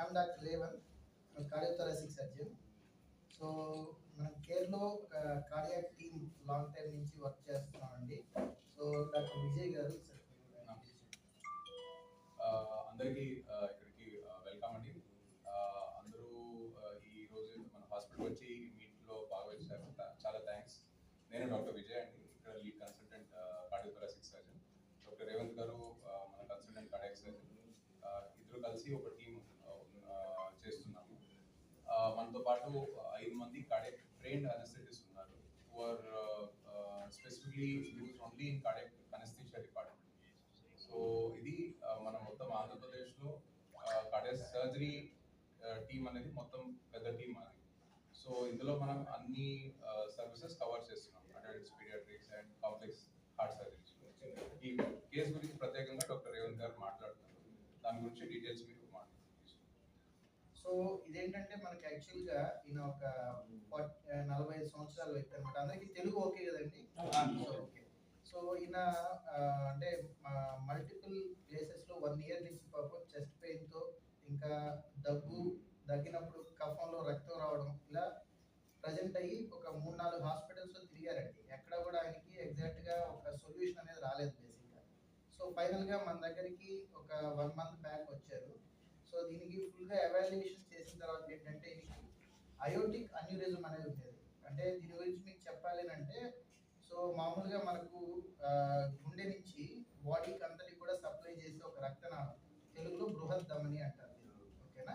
I'm doctor Revan cardiothoracic surgeon so మనం కేర్లో cardiac team long time నుంచి work చేస్తున్నామండి. సో డాక్టర్ విజయ్ గారు ఆ, అందరికీ ఇక్కడికి వెల్కమ్ అండి. అందరూ ఈ రోజు మన హాస్పిటల్ వచ్చి మీట్లో బాగా తా- చాలా థ్యాంక్స్ నేను డాక్టర్ విజయ్ అండి ఇక్కడ lead consultant cardiothoracic surgeon doctor Revanth గారు మన కన్సల్టెంట్ కార్డియాక్ సర్జన్ ఇద్దరు కలిసి ఒక మనతో పాటు ఐదు మంది కార్డియాక్ ట్రైన్డ్ అనస్థెటిస్ ఉన్నారు. For specifically use only in cardiac anaesthesia department so ఇది మన మొత్తం ఆంధ్రప్రదేశ్లో కార్డియాక్ సర్జరీ టీమ్ అనేది మొత్తం పెద్ద టీం అది. సో ఇందులో మనం అన్ని సర్వీసెస్ కవర్ చేస్తున్నాం. Adults paediatrics and complex heart surgeries ఈ కేసు గురించి ప్రత్యేకంగా డాక్టర్ రేవంత్ గారు మాట్లాడుతున్నారు. దాని గురించి డీటెయిల్స్ మీరు సో ఇదేంటంటే మనకి యాక్చువల్గా ఈయన ఒక నలభై ఐదు సంవత్సరాల వ్యక్తి అనమాట అందరికి తెలుగు ఓకే కదండి? ఓకే. సో ఈయన అంటే మల్టిపుల్ ప్లేసెస్లో వన్ ఇయర్ నుంచి పాపం చెస్ట్ పెయిన్తో ఇంకా దగ్గు దగ్గినప్పుడు కఫంలో రక్తం రావడం ఇలా ప్రజెంట్ అయ్యి ఒక మూడు నాలుగు హాస్పిటల్స్లో తిరిగారండి. ఎక్కడ కూడా ఆయనకి ఎగ్జాక్ట్గా ఒక సొల్యూషన్ అనేది రాలేదు బేసిక్గా సో ఫైనల్గా మన దగ్గరికి ఒక వన్ మంత్ బ్యాక్ వచ్చారు. సో దీనికి ఫుల్గా ఎవాల్యుయేషన్ చేసిన తర్వాత ఏంటంటే ఇది అయోటిక్ అన్యూరిజం అనేది ఉండేది. అంటే దీని గురించి మీకు చెప్పాలి అంటే సో మామూలుగా మనకు గుండె నుంచి బాడీకి అంతటి కూడా సప్లై చేసే ఒక రక్తనాళం తెలుగులో బృహత్ ధమని అంటారు ఓకేనా?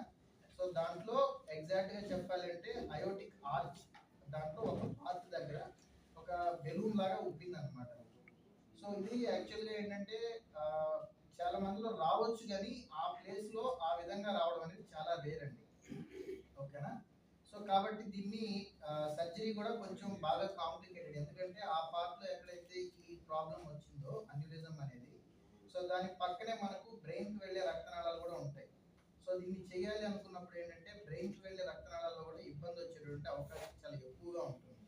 సో దాంట్లో ఎగ్జాక్ట్గా చెప్పాలంటే అయోటిక్ ఆర్చ్ దాంట్లో ఒక ఆర్చ్ దగ్గర ఒక బెలూన్ లాగా ఉబ్బింది అనమాట సో ఇది యాక్చువల్గా ఏంటంటే చాలా మందిలో రావచ్చు కానీ ఆ ప్లేస్లో ఆ విధంగా రావడం అనేది చాలా రేర్ అండి. ఓకేనా? సో కాబట్టి దీన్ని సర్జరీ కూడా కొంచెం బాగా కాంప్లికేటెడ్ ఎందుకంటే ఆ పార్ట్లో ఎక్కడైతే ఈ ప్రాబ్లం వచ్చిందో అన్యూరిజం అనేది సో దాని పక్కనే మనకు బ్రెయిన్కి వెళ్ళే రక్తనాళాలు కూడా ఉంటాయి. సో దీన్ని చేయాలి అనుకున్నప్పుడు ఏంటంటే బ్రెయిన్కి వెళ్ళే రక్తనాళాల్లో కూడా ఇబ్బంది వచ్చేటువంటి అవకాశం చాలా ఎక్కువగా ఉంటుంది.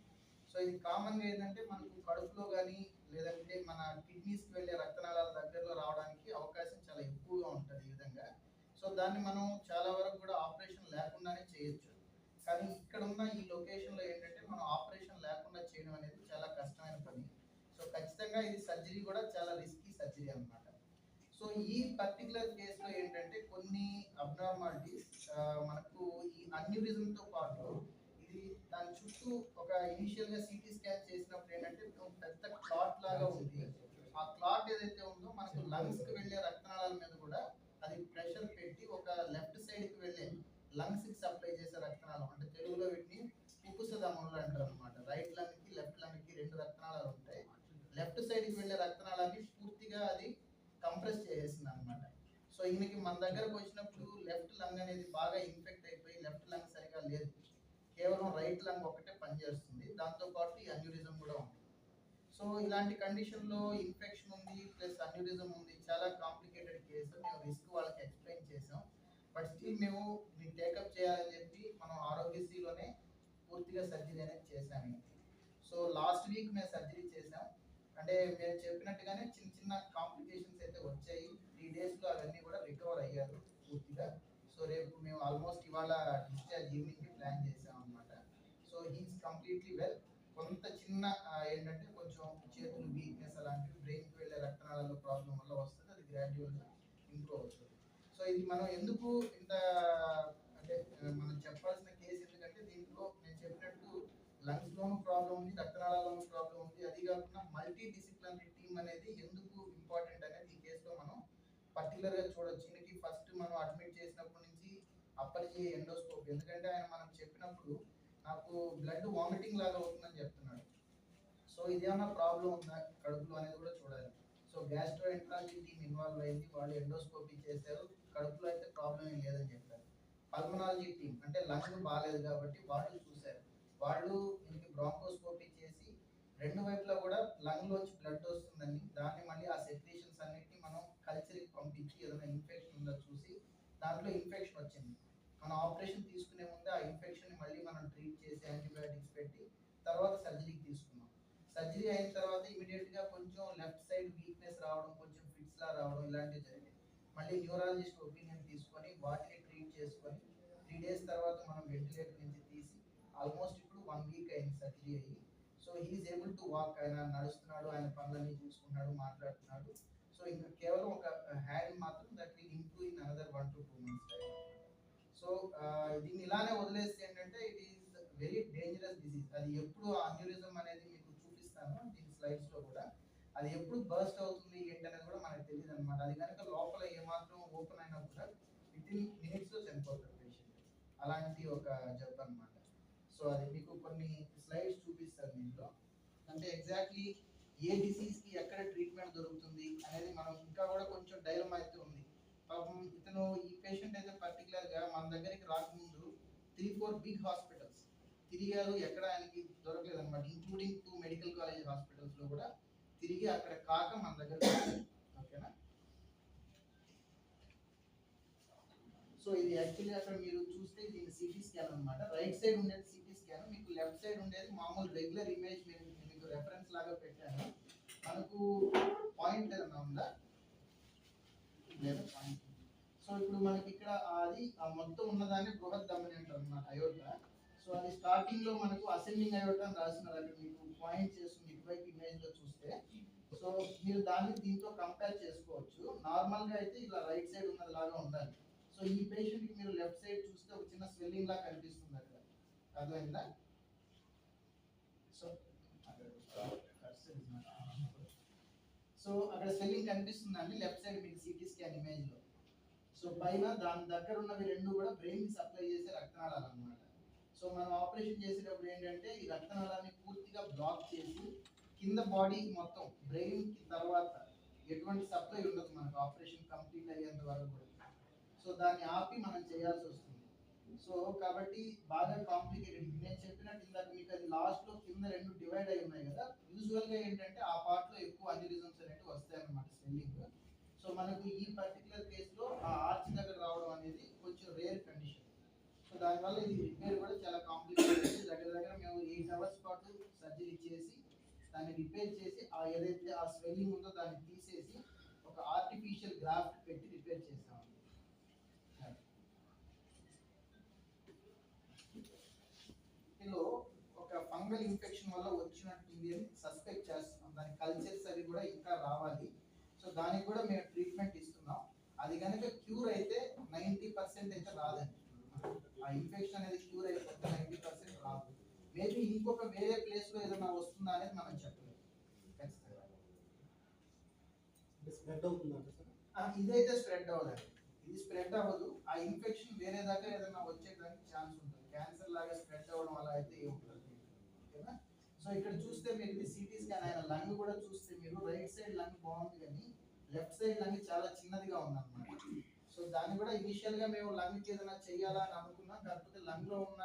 సో ఇది కామన్గా ఏంటంటే మనకు కడుపులో కానీ లేదంటే మన కిడ్నీస్కి వెళ్ళే రక్తనాళాల దగ్గర రావడానికి అవకాశం చాలా ఎక్కువగా ఉంటుంది ఈ విధంగా. సో దాన్ని మనం చాలా వరకు కూడా ఆపరేషన్ లేకుండానే చేయొచ్చు. కానీ ఇక్కడ ఉన్న ఈ లొకేషన్లో ఏంటంటే మనం ఆపరేషన్ లేకుండా చేయడం అనేది చాలా కష్టమైన పని. సో ఖచ్చితంగా ఇది సర్జరీ కూడా చాలా రిస్కీ సర్జరీ అన్నమాట. సో ఈ పర్టికులర్ కేసులో ఏంటంటే కొన్ని అబ్నార్మాలిటీస్ మనకు ఈ అన్యూరిజం తో పాటు ఇది దాని చుట్టూ ఒక ఇనిషియల్గా సిటీ స్కాన్ చేసినప్పుడు ఏంటంటే పెద్ద క్లాట్ లాగా ఉంది ఆ క్లాట్ ఏదైతే ఉందో మనకు లంగ్స్కి వెళ్ళే రక్తనాళాల మీద కూడా అది ప్రెషర్ పెట్టి ఒక లెఫ్ట్ సైడ్కి వెళ్ళే లంగ్స్కి సప్లై చేసే రక్తనాళం అంటే తెలుగులో వీటిని పుప్పుస దమనులు అంటారు అనమాట రైట్ లంగ్కి లెఫ్ట్ లంగ్కి రెండు రక్తనాళాలు ఉంటాయి లెఫ్ట్ సైడ్కి వెళ్ళే రక్తనాళాన్ని పూర్తిగా అది కంప్రెస్ చేసేసింది అనమాట సో ఈయనకి మన దగ్గరకు వచ్చినప్పుడు లెఫ్ట్ లంగ్ అనేది బాగా ఇన్ఫెక్ట్ అయిపోయి లెఫ్ట్ లంగ్ సరిగా లేదు. కేవలం రైట్ లంగ్ ఒకటే పనిచేస్తుంది. దాంతో పాటు ఈ అన్యూరిజం కూడా ఉంది సో ఇలాంటి కండిషన్లో ఇన్ఫెక్షన్ ఉంది ప్లస్ అన్యూరిజం ఉంది చాలా కాంప్లికేటెడ్ కేసు మేము రిస్క్ వాళ్ళకి ఎక్స్ప్లెయిన్ చేసాం బట్ స్టిల్ మేము మీకు టేకప్ చేయాలని చెప్పి మనం ఆరోగ్యశ్రీలోనే పూర్తిగా సర్జరీ అనేది చేశాము సో లాస్ట్ వీక్ మేము సర్జరీ చేసాం అంటే మేము చెప్పినట్టుగానే చిన్న చిన్న కాంప్లికేషన్స్ అయితే వచ్చాయి. త్రీ డేస్లో అవన్నీ కూడా రికవర్ అయ్యారు పూర్తిగా. సో రేపు మేము ఆల్మోస్ట్ ఇవాళ డిశ్చార్జ్ ఈవినింగ్కి ప్లాన్ చేసాం అనమాట సో హీస్ కంప్లీట్లీ వెల్ కొంత చిన్న ఏంటంటే కొంచెం చేతులు వీక్నెస్ అలాంటివి బ్రెయిన్కి వెళ్ళే రక్తనాళాలలో ప్రాబ్లం వల్ల వస్తుంది అది గ్రాడ్యువల్గా ఇంప్రూవ్ అవుతుంది. సో ఇది మనం ఎందుకు ఇంత అంటే మనం చెప్పాల్సిన కేసు ఎందుకంటే దీంట్లో నేను చెప్పినట్టు లంగ్స్లోనూ ప్రాబ్లం ఉంది రక్తనాళాల్లోనూ ప్రాబ్లం ఉంది. అది కాకుండా మల్టీ డిసిప్లినరీ టీమ్ అనేది ఎందుకు ఇంపార్టెంట్ అనేది ఈ కేసులో మనం పర్టికులర్గా చూడొచ్చు. ఈయనకి ఫస్ట్ మనం అడ్మిట్ చేసినప్పటి నుంచి అప్పటికి ఎండోస్కోప్ ఎందుకంటే ఆయన మనం చెప్పినప్పుడు నాకు బ్లడ్ వామిటింగ్ లాగా అవుతుందని చెప్తున్నాడు. సో ఇదేమన్నా ప్రాబ్లం ఉందా? కడుపులో అనేది కూడా చూడాలి. So gastroenterology team involve అయింది. వాళ్ళు ఎండోస్కోపీ చేశారు. కడుపులో అయితే ప్రాబ్లం ఏం లేదని చెప్పారు. పల్మనాలజీ టీమ్ అంటే లంగ్ బాగాలేదు కాబట్టి వాళ్ళు చూశారు. వాళ్ళు ఇంటికి బ్రాంకోస్కోపీ చేసి రెండు వైపులా కూడా లంగ్లోంచి బ్లడ్ వస్తుందని దాన్ని మళ్ళీ ఆ సెక్రేషన్స్ అన్నిటిని మనం కల్చర్కి పంపించి ఏదైనా ఇన్ఫెక్షన్ ఉందో చూసి దాంట్లో ఇన్ఫెక్షన్ వచ్చింది మనం ఆపరేషన్ తీసుకునే ముందే ఆ ఇన్ఫెక్షన్ మళ్ళీ మనం ట్రీట్ చేసి యాంటీబయాటిక్స్ పెట్టి తర్వాత సర్జరీకి తీసుకున్నాం సర్జరీ అయిన తర్వాత ఇమీడియట్గా కొంచెం లెఫ్ట్ సైడ్ వీక్నెస్ రావడం కొంచెం ఫిట్స్ లా రావడం ఇలాంటివి జరిగాయి మళ్ళీ న్యూరాలజిస్ట్ ఒపీనియన్ తీసుకొని వాటిని ట్రీట్ చేసుకొని త్రీ డేస్ తర్వాత మనం వెంటిలేటర్ నుంచి తీసి ఆల్మోస్ట్ ఇప్పుడు వన్ వీక్ అయింది సర్జరీ అయ్యి. So he's able to walk ఆయన నడుస్తున్నాడు ఆయన పనులన్నీ చూసుకున్నాడు మాట్లాడుతున్నాడు. సో ఇంకా కేవలం ఒక హ్యాండ్ మాత్రం that will improve in another one to two months so దీన్ని ఇలానే వదిలేస్తే ఏంటంటే it is very dangerous disease అది ఎప్పుడు అన్యూరిజం అనేది మీకు చూపిస్తాను దీని స్లైడ్స్లో కూడా. అది ఎప్పుడు బర్స్ట్ అవుతుంది ఏంటనేది కూడా మనకు తెలియదు అనమాట అది కనుక లోపల ఏమాత్రం ఓపెన్ అయినా కూడా వితిన్ మినిట్స్లో పేషెంట్ అలాంటి ఒక జబ్బు అనమాట సో అది మీకు కొన్ని స్లైడ్స్ చూపిస్తాను దీంట్లో అంటే ఎగ్జాక్ట్లీ ఏ డిసీజ్కి ఎక్కడ ట్రీట్మెంట్ దొరుకుతుంది అనేది మనం ఇంకా కూడా కొంచెం డైలమా అయితే ఉంది. పాపం ఇతను ఈ పేషెంట్ అయితే పర్టికులర్గా మన దగ్గరికి రాకముందు త్రీ ఫోర్ బిగ్ హాస్పిటల్స్ తిరిగారు. ఎక్కడ ఆయనకి దొరకలేదు అనమాట ఇంక్లూడింగ్ టూ మెడికల్ కాలేజ్ హాస్పిటల్స్లో కూడా తిరిగి అక్కడ కాక మన దగ్గర ఓకేనా సో ఇది యాక్చువల్లీ అక్కడ మీరు చూస్తే దీని సిటీ స్కాన్ అన్నమాట. రైట్ సైడ్ ఉండేది సిటీ స్కాన్ మీకు లెఫ్ట్ సైడ్ ఉండేది మామూలు రెగ్యులర్ ఇమేజ్ నేను మీకు రెఫరెన్స్ లాగా పెట్టాను. మనకు పాయింట్ ఏదైనా ఉందా? లేదా పాయింట్ సో ఇప్పుడు మనకి ఇక్కడ అది ఆ మొత్తం ఉన్నదాన్ని బృహత్ ధమని అనమాట అన్నమాట అయోట సో అది స్టార్టింగ్లో మనకు అసెండింగ్ అయోట అని రాసినారు అక్కడ మీకు పాయింట్ చేస్తుంది ఇటువైపు ఇమేజ్లో చూస్తే. సో మీరు దాన్ని దీంతో కంపేర్ చేసుకోవచ్చు. నార్మల్గా అయితే ఇలా రైట్ సైడ్ ఉన్నది లాగా ఉండాలి. సో ఈ పేషెంట్కి మీరు లెఫ్ట్ సైడ్ చూస్తే ఒక చిన్న స్వెల్లింగ్ లా కనిపిస్తుంది అక్కడ. అర్థమైందా? సో సో అక్కడ స్వెల్లింగ్ కనిపిస్తుందండి లెఫ్ట్ సైడ్ మీకు సిటీ స్కాన్ ఇమేజ్లో సో పైన దాని దగ్గర ఉన్నవి రెండు కూడా బ్రెయిన్కి సప్లై చేసే రక్తనాళాలు అన్నమాట. సో మనం ఆపరేషన్ చేసేటప్పుడు ఏంటంటే ఈ రక్తనాళాన్ని పూర్తిగా బ్లాక్ చేసి కింద బాడీ మొత్తం బ్రెయిన్కి తర్వాత ఎటువంటి సప్లై ఉండదు మనకు. ఆపరేషన్ కంప్లీట్ అయ్యేంత వరకు కూడా. సో దాన్ని ఆపి మనం చేయాల్సి వస్తుంది. సో కాబట్టి బాగా కాంప్లికేటెడ్ నేను చెప్పినట్టు ఇందాక మీకు అది లాస్ట్లో కింద రెండు డివైడ్ అయి ఉన్నాయి కదా యూజువల్గా ఏంటంటే ఆ పార్ట్లో ఎక్కువ అన్యూరిజమ్స్ అనేవి వస్తాయి అన్నమాట సో మనకు ఈ పర్టికులర్ కేస్లో ఆ ఆర్చ్ దగ్గర రావడం అనేది కొంచెం రేర్ కండిషన్ సో దానివల్ల ఇది రిపేర్ కూడా చాలా కాంప్లికేటెడ్ దగ్గర దగ్గర మేము ఎయిట్ అవర్స్ పాటు సర్జరీ చేసి దాన్ని రిపేర్ చేసి ఆ ఏదైతే ఆ స్వెల్లింగ్ ఉందో దాన్ని తీసేసి ఒక ఆర్టిఫిషియల్ గ్రాఫ్ట్ పెట్టి రిపేర్ చేసాం లో ఒక ఫంగల్ ఇన్ఫెక్షన్ వల్ల వచ్చినట్టుంది అని సస్పెక్ట్ చేస్తున్నాం. దాని కల్చర్స్ అవి కూడా ఇంకా రావాలి. సో దానికి కూడా మేము ట్రీట్మెంట్ ఇస్తున్నాం. అది కనుక క్యూర్ అయితే నైంటీ పర్సెంట్ అయితే రాదండి. ఆ ఇన్ఫెక్షన్ అనేది క్యూర్ అయిపోతే నైంటీ పర్సెంట్ రాదు. మేబీ ఇంకొక వేరే ప్లేస్లో ఏదైనా వస్తుందా అనేది మనం చెప్పలేము ఖచ్చితంగా. స్ప్రెడ్ అవుతుందంట సార్? ఆ, ఇదైతే స్ప్రెడ్ అవ్వదండి. ఇది స్ప్రెడ్ అవ్వదు. ఆ ఇన్ఫెక్షన్ వేరే దాకా ఏదైనా వచ్చేదానికి ఛాన్స్ ఉంటుంది. క్యాన్సర్ లాగా స్ప్రెడ్ అవ్వడం అలా అయితే ఏం ఉండదు ఓకేనా సో ఇక్కడ చూస్తే మీరు ఇది సిటీ స్కాన్ ఆయన లంగ్ కూడా చూస్తే మీరు రైట్ సైడ్ లంగ్ బాగుంది కానీ లెఫ్ట్ సైడ్ లంగ్ చాలా చిన్నదిగా ఉందన్నమాట. సో దాన్ని కూడా ఇనిషియల్గా మేము లంగ్ ఏదైనా చేయాలా అని అనుకున్నాం. కాకపోతే లంగ్లో ఉన్న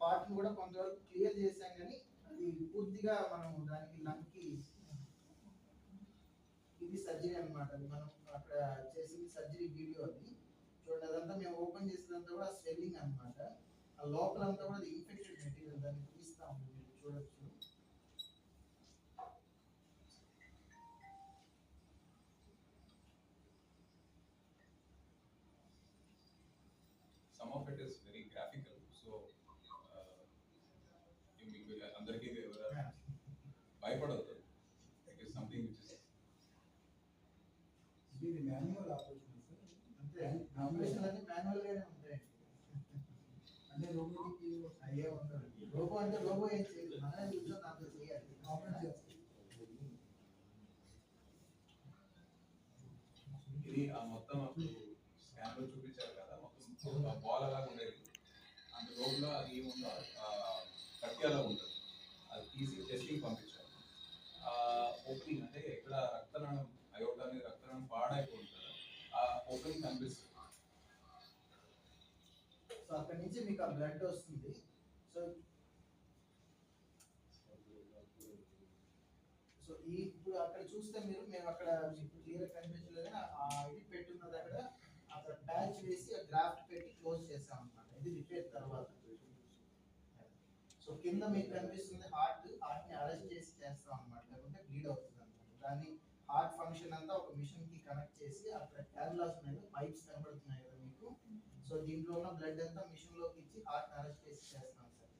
పార్ట్ కూడా కొంతవరకు క్లియర్ చేశాం కానీ అది పూర్తిగా మనం దానికి లంగ్కి ఇది సర్జరీ అనమాట అది మనం అక్కడ చేసింది సర్జరీ వీడియో అది. చూడండి అదంతా మేము ఓపెన్ చేసినంత కూడా స్వెల్లింగ్ అనమాట ఆ లోపలంతా కూడా ఇన్ఫెక్టెడ్ మెటీరియల్ దాన్ని తీస్తాం మీరు చూడొచ్చు. అందరికీ భయపడవద్దు. It is something which is ఇది మాన్యువల్ ఆపరేషన్ సార్ అంతే ఆపరేషన్ అన్ని మాన్యువల్ గానే ఉంటాయి. అంటే రోబోటిక్ అయ్యే ఉండదు. రోబో అంటే రోబో ఏం చేయదు. మనమే కూర్చొని దాంతో చేయాలి. ఆపరేట్ ఇది ఆ మొత్తం స్కాన్లో చూపించారు కదా. మొత్తం బాల్ అలా ఉండేది. అంత రోడ్లో అది ఏముందో కట్టి అలా ఉంటుంది. అది తీసి టెస్టింగ్ పంపించారు ఓపెనింగ్ అంటే ఎక్కడ రక్తనాళం అయోటాన్ని రక్తనాళం పాడైపోతుంది ఆ ఓపెనింగ్ కనిపిస్తుంది. సో అక్కడి నుంచి మీకు ఆ బ్లడ్ వస్తుంది. సో సో ఈ ఇప్పుడు అక్కడ చూస్తే మీరు మేము అక్కడ ఇప్పుడు క్లియర్ కనిపించలేదు ఆ ఇది పెట్టున్న దగ్గర అక్కడ బ్యాచ్ వేసి ఆ గ్రాఫ్ట్ పెట్టి క్లోజ్ చేసాం అనమాట ఇది రిపేర్ తర్వాత. కింద మీకు కనిపిస్తుంది హార్ట్ హార్ట్ని అరెస్ట్ చేసి చేస్తాం అన్నమాట. లేకుంటే బ్లీడ్ అవుతుంది అనమాట దాన్ని హార్ట్ ఫంక్షన్ అంతా ఒక మిషన్కి కనెక్ట్ చేసి అక్కడ క్యాన్లాస్ మీద పైప్స్ కనబడుతున్నాయి కదా మీకు. సో దీంట్లో బ్లడ్ అంతా మిషన్లోకి ఇచ్చి హార్ట్ అరెస్ట్ చేసి చేస్తాం సార్.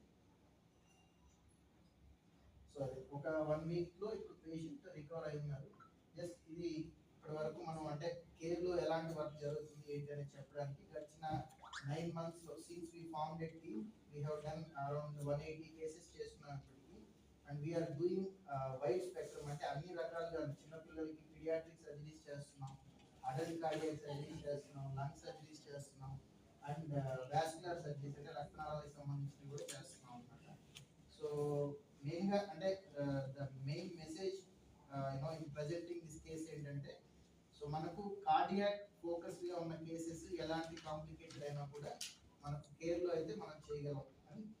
సో అదే ఒక వన్ వీక్లో ఇప్పుడు పేషెంట్ రికవర్ అయినారు. జస్ట్ ఇది ఇప్పటి వరకు మనం అంటే కేర్లో ఎలాంటి వర్క్ జరుగుతుంది ఏంటి అని చెప్పడానికి గడిచిన నైన్ మంత్స్లో since we form a team we have done around one eighty cases and we're doing wide spectrum అంటే అన్ని రకాలుగా చిన్నపిల్లలకి పిడియాట్రిక్ సర్జరీస్ చేస్తున్నాం అడల్ట్ కార్డియక్ సర్జరీస్ చేస్తున్నాం లంగ్ సర్జరీస్ చేస్తున్నాం అండ్ వ్యాస్కులర్ సర్జరీస్ అంటే రక్తనాళాలకు సంబంధించినవి కూడా చేస్తున్నాం అనమాట సో మెయిన్గా అంటే the main message you know in presenting this case ఏంటంటే సో మనకు కార్డియాక్ ఫోకస్గా ఉన్న కేసెస్ ఎలాంటి కాంప్లికేటెడ్ అయినా కూడా మనకు కేర్లో అయితే మనం చేయగలం అని చెప్పడానికి.